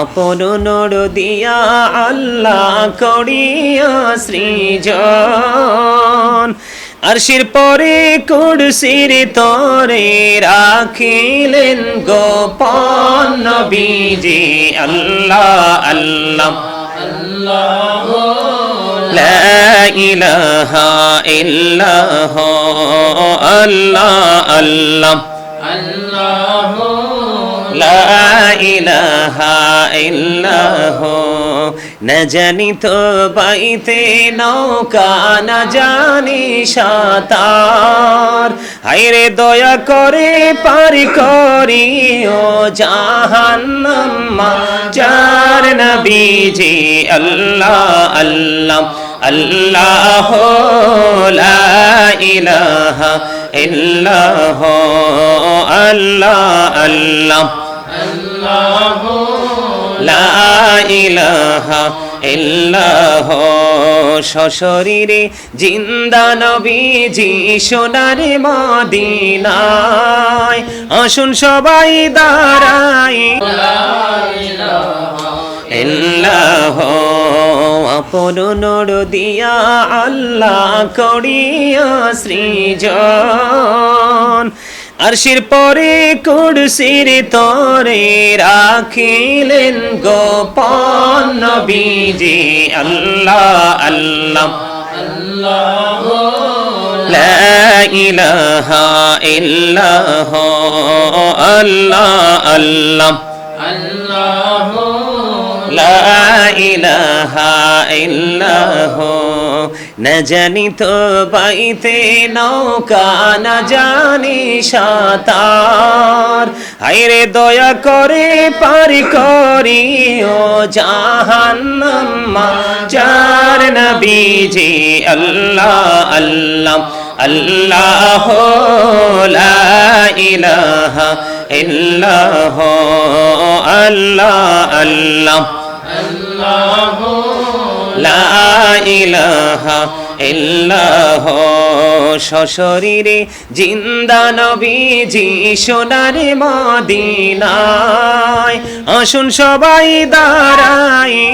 আপন নর দিয়া আল্লাহ করিয়া সৃজন। আরশির পরে কুরসির তরে রাখিলেন গোপন নবীজি। আল্লাহ আল্লাহ। ইলাহা ইল্লাহ। আল্লাহ আল্লাহ আল্লাহ। না জানি তো বাইতে নৌকা, না জানি সাঁতার। হাইরে দয়া করে পারি করি ও জাহান্নামা চার নবীজি আল্লাহ আল্লাহ আল্লাহ লা ইলাহা ইল্লাহ, আল্লাহ আল্লাহ। ইলাহা ইল্লাহ সশরীরে জিন্দা নবীজি সোনার মদিনায় আসুন সবাই দাঁড়াই। ইল্লাহ আপন নর দিয়া আল্লাহ করিয়া সৃজন। আরশির পরে কুরসির তরে রাখিলেন গোপন নবীজি, আল্লাহ আল্লাহ। লা ইলাহা ইল্লাহ, আল্লাহ আল্লাহ। আল্লাহ লা না জানি তো বাইতে নৌকা, না জানি সাতার। আইরে দয়া করে পারি করি ও জাহান্নামা চার নবীজি, আল্লাহ আল্লাহ আল্লাহ লা ইলাহা ইল্লাহ, আল্লাহ আল্লাহ। ইলাহা ইল্লাহ। সশরীরে জিন্দা নবীজি সোনার মদিনায়। আসুন সবাই দাঁড়াই।